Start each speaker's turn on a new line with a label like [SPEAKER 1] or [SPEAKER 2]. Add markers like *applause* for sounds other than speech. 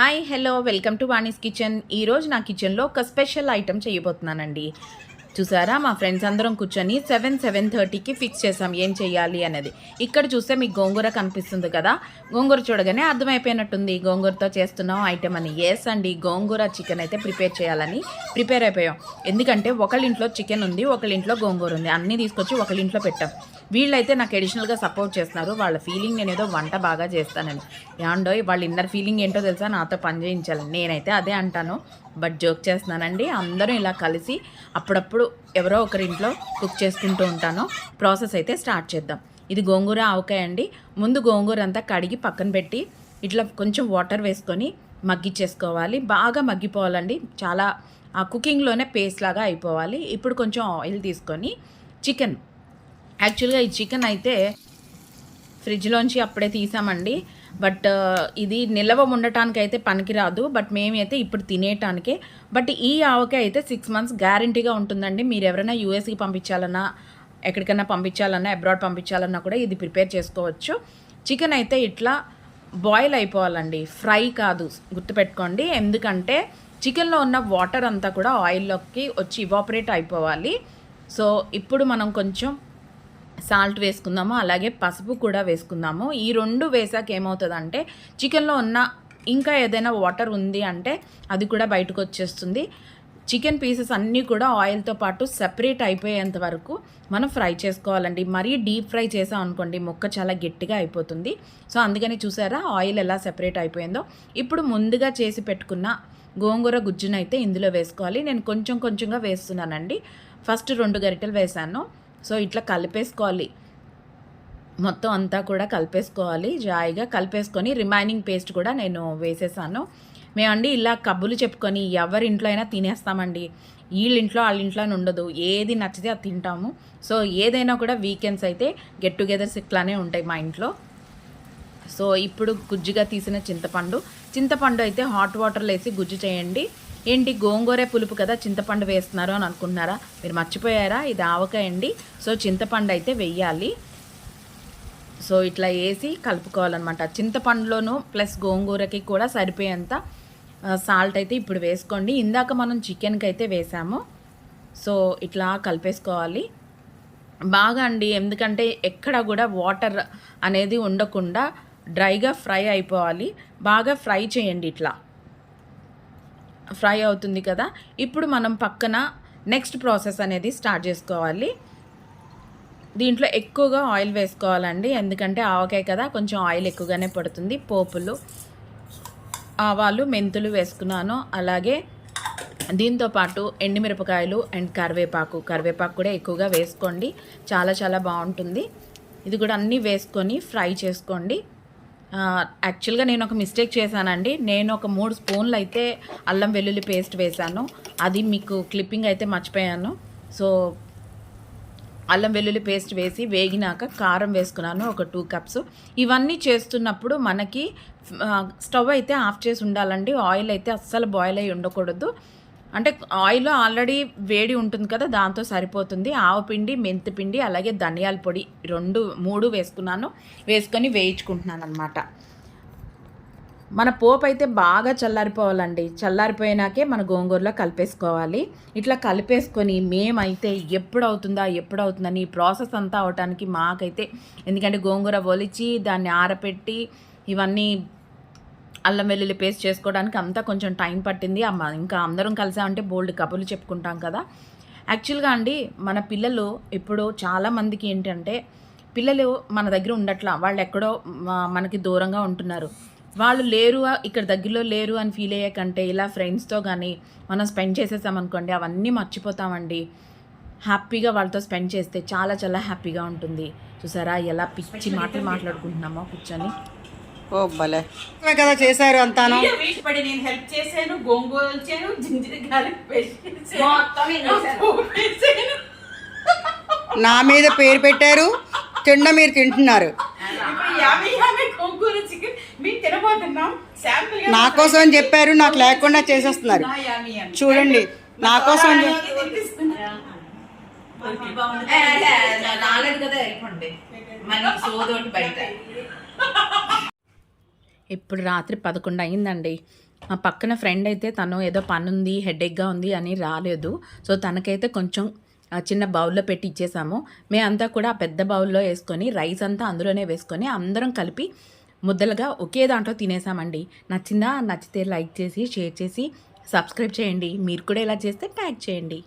[SPEAKER 1] Hi hello welcome to Vani's kitchen. ఈరోజు నా కిచెన్లో ఒక స్పెషల్ ఐటెం చేయబోతున్నానండి. చూసారా మా ఫ్రెండ్స్ అందరం కూర్చొని సెవెన్ సెవెన్ థర్టీకి ఫిక్స్ చేసాం ఏం చేయాలి అనేది. ఇక్కడ చూస్తే మీకు గోంగూర కనిపిస్తుంది కదా. గోంగూర చూడగానే అర్థమైపోయినట్టుంది. గోంగూరతో చేస్తున్నాం ఐటెం అని. ఎస్ అండి గోంగూర చికెన్ అయితే ప్రిపేర్ చేయాలని ప్రిపేర్ అయిపోయాం. ఎందుకంటే ఒకళ్ళింట్లో చికెన్ ఉంది ఒకళ్ళింట్లో గోంగూర ఉంది. అన్నీ తీసుకొచ్చి ఒకళ్ళింట్లో పెట్టాం. వీళ్ళైతే నాకు అడిషనల్గా సపోర్ట్ చేస్తున్నారు. వాళ్ళ ఫీలింగ్ నేను ఏదో వంట బాగా చేస్తానని. యాండో వాళ్ళ ఇన్నర్ ఫీలింగ్ ఏంటో తెలుసా? నాతో పని చేయించాలని. నేనైతే అదే అంటాను. బట్ జోక్ చేస్తున్నానండి. అందరూ ఇలా కలిసి అప్పుడప్పుడు ఎవరో ఒకరి ఇంట్లో కుక్ చేసుకుంటూ ఉంటాను. ప్రాసెస్ అయితే స్టార్ట్ చేద్దాం. ఇది గోంగూర ఆవకాయ అండి. ముందు గోంగూర అంతా కడిగి పక్కన పెట్టి ఇట్లా కొంచెం వాటర్ వేసుకొని మగ్గిచ్చేసుకోవాలి. బాగా మగ్గిపోవాలండి. చాలా ఆ కుకింగ్లోనే పేస్ట్ లాగా అయిపోవాలి. ఇప్పుడు కొంచెం ఆయిల్ తీసుకొని చికెన్ యాక్చువల్గా ఈ చికెన్ అయితే ఫ్రిడ్జ్లోంచి అప్పుడే తీసామండి. బట్ ఇది నిల్వ ఉండటానికి అయితే పనికిరాదు. బట్ మేమైతే ఇప్పుడు తినేటానికే. బట్ ఈ ఆవకాయ అయితే సిక్స్ మంత్స్ గ్యారంటీగా ఉంటుందండి. మీరు ఎవరైనా యూఎస్కి పంపించాలన్నా ఎక్కడికైనా పంపించాలన్నా అబ్రాడ్ పంపించాలన్నా కూడా ఇది ప్రిపేర్ చేసుకోవచ్చు. చికెన్ అయితే ఇట్లా బాయిల్ అయిపోవాలండి. ఫ్రై కాదు గుర్తుపెట్టుకోండి. ఎందుకంటే చికెన్లో ఉన్న వాటర్ అంతా కూడా ఆయిల్లోకి వచ్చి ఇవాపరేట్ అయిపోవాలి. సో ఇప్పుడు మనం కొంచెం సాల్ట్ వేసుకుందాము అలాగే పసుపు కూడా వేసుకుందాము. ఈ రెండు వేసాక ఏమవుతుందంటే చికెన్లో ఉన్న ఇంకా ఏదైనా వాటర్ ఉంది అంటే అది కూడా బయటకు వచ్చేస్తుంది. చికెన్ పీసెస్ అన్నీ కూడా ఆయిల్తో పాటు సెపరేట్ అయిపోయేంత వరకు మనం ఫ్రై చేసుకోవాలండి. మరీ డీప్ ఫ్రై చేసాం అనుకోండి ముక్క చాలా గట్టిగా అయిపోతుంది. సో అందుకని చూసారా ఆయిల్ ఎలా సెపరేట్ అయిపోయిందో. ఇప్పుడు ముందుగా చేసి పెట్టుకున్న గోంగూర గుజ్జునైతే ఇందులో వేసుకోవాలి. నేను కొంచెం కొంచెంగా వేస్తున్నానండి. ఫస్ట్ రెండు గరిటెలు వేసాను సో ఇట్లా కలిపేసుకోవాలి. మొత్తం అంతా కూడా కలిపేసుకోవాలి. జాయిగా కలిపేసుకొని రిమైనింగ్ పేస్ట్ కూడా నేను వేసేసాను. మేమండి ఇలా కబ్బులు చెప్పుకొని ఎవరి ఇంట్లో అయినా తినేస్తామండి. వీళ్ళ ఇంట్లో వాళ్ళ ఇంట్లో అని ఉండదు. ఏది నచ్చితే అది తింటాము. సో ఏదైనా కూడా వీకెండ్స్ అయితే గెట్ టుగెదర్స్ ఇట్లానే ఉంటాయి మా ఇంట్లో. సో ఇప్పుడు గుజ్జుగా తీసిన చింతపండు. చింతపండు అయితే హాట్ వాటర్లో వేసి గుజ్జు చేయండి. ఏంటి గోంగూర పులుపు కదా చింతపండు వేస్తున్నారు అని అనుకుంటున్నారా? మీరు మర్చిపోయారా? ఇది ఆవకాయ అండి. సో చింతపండు అయితే వెయ్యాలి సో ఇట్లా వేసి కలుపుకోవాలన్నమాట. చింతపండులోను ప్లస్ గోంగూరకి కూడా సరిపోయేంత సాల్ట్ అయితే ఇప్పుడు వేసుకోండి. ఇందాక మనం చికెన్కి అయితే వేసాము. సో ఇట్లా కలిపేసుకోవాలి. బాగా అండి ఎందుకంటే ఎక్కడ కూడా వాటర్ అనేది ఉండకుండా డ్రైగా ఫ్రై అయిపోవాలి. బాగా ఫ్రై చేయండి ఇట్లా. ఫ్రై అవుతుంది కదా ఇప్పుడు మనం పక్కన నెక్స్ట్ ప్రాసెస్ అనేది స్టార్ట్ చేసుకోవాలి. దీంట్లో ఎక్కువగా ఆయిల్ వేసుకోవాలండి ఎందుకంటే ఆవకాయ కదా కొంచెం ఆయిల్ ఎక్కువగానే పడుతుంది. పోపులు ఆవాలు మెంతులు వేసుకున్నాను. అలాగే దీంతో పాటు ఎండుమిరపకాయలు అండ్ కరివేపాకు. కరివేపాకు కూడా ఎక్కువగా వేసుకోండి. చాలా చాలా బాగుంటుంది. ఇది కూడా అన్నీ వేసుకొని ఫ్రై చేసుకోండి. యాక్చువల్గా నేను ఒక మిస్టేక్ చేశానండి. నేను ఒక మూడు స్పూన్లు అయితే అల్లం వెల్లుల్లి పేస్ట్ వేశాను. అది మీకు క్లిప్పింగ్ అయితే మర్చిపోయాను. సో అల్లం వెల్లుల్లి పేస్ట్ వేసి వేగినాక కారం వేసుకున్నాను ఒక టూ కప్స్ ఇవన్నీ చేస్తున్నప్పుడు మనకి స్టవ్ అయితే ఆఫ్ చేసి ఉండాలండి. ఆయిల్ అయితే అస్సలు బాయిల్ అయి ఉండకూడదు. అంటే ఆయిల్ ఆల్రెడీ వేడి ఉంటుంది కదా దాంతో సరిపోతుంది. ఆవపిండి మెంతిపిండి అలాగే ధనియాల పొడి రెండు మూడు వేసుకున్నాను. వేసుకొని వేయించుకుంటున్నాను అనమాట మన పోపు అయితే బాగా చల్లారిపోవాలండి. చల్లారిపోయినాకే మన గోంగూరలో కలిపేసుకోవాలి. ఇట్లా కలిపేసుకొని మేమైతే ఎప్పుడు అవుతుందా ఎప్పుడు అవుతుందని ఈ ప్రాసెస్ అంతా అవటానికి మాకైతే ఎందుకంటే గోంగూర ఒలిచి దాన్ని ఆరపెట్టి ఇవన్నీ అల్లం వెల్లుల్లి పేస్ట్ చేసుకోవడానికి అంతా కొంచెం టైం పట్టింది. అమ్మ ఇంకా అందరం కలిసామంటే బోల్డ్ కబుర్లు చెప్పుకుంటాం కదా. యాక్చువల్గా అండి మన పిల్లలు ఇప్పుడు చాలామందికి ఏంటంటే పిల్లలు మన దగ్గర ఉండట్లా వాళ్ళు ఎక్కడో మనకి దూరంగా ఉంటున్నారు. వాళ్ళు లేరు ఇక్కడ దగ్గరలో లేరు అని ఫీల్ అయ్యే కంటే ఇలా ఫ్రెండ్స్తో కానీ మనం స్పెండ్ చేసేసామనుకోండి అవన్నీ మర్చిపోతామండి. హ్యాపీగా వాళ్ళతో స్పెండ్ చేస్తే చాలా చాలా హ్యాపీగా ఉంటుంది. చూసారా ఎలా పిచ్చి మాటలు మాట్లాడుకుంటున్నామో కూర్చొని.
[SPEAKER 2] ఓ భలే. ఇవే కదా చేశారు అంతాను.
[SPEAKER 3] పడి నేను హెల్ప్ చేశాను గోంగూర వచ్చాను జింజర్ గార్లిక్ పేస్ట్ చేశాను.
[SPEAKER 1] మొత్తం ఏం చేశారు?
[SPEAKER 3] పోపు వేశాను.
[SPEAKER 2] నా మీద పేరు పెట్టారు తిండ మీరు తింటున్నారు. నా కోసం అని చెప్పారు నాకు లేకుండా చేసేస్తున్నారు.
[SPEAKER 3] నా యామీ యామీ.
[SPEAKER 2] చూడండి నా కోసం
[SPEAKER 1] రాలేదు కదా మన సోదోటి బయట. *laughs* ఇప్పుడు రాత్రి పదకొండు అయిందండి. మా పక్కన ఫ్రెండ్ అయితే తను ఏదో పని ఉంది హెడేక్గా ఉంది అని రాలేదు. సో తనకైతే కొంచెం ఆ, చిన్న బౌల్లో పెట్టి ఇచ్చేసాము. మేమంతా కూడా ఆ పెద్ద బౌల్లో వేసుకొని రైస్ అంతా అందులోనే వేసుకొని అందరం కలిపి ముద్దలుగా ఒకే దాంట్లో తినేసామండి. నచ్చిందా? నచ్చితే లైక్ చేసి షేర్ చేసి సబ్స్క్రైబ్ చేయండి. మీరు కూడా ఇలా చేస్తే ట్యాగ్ చేయండి.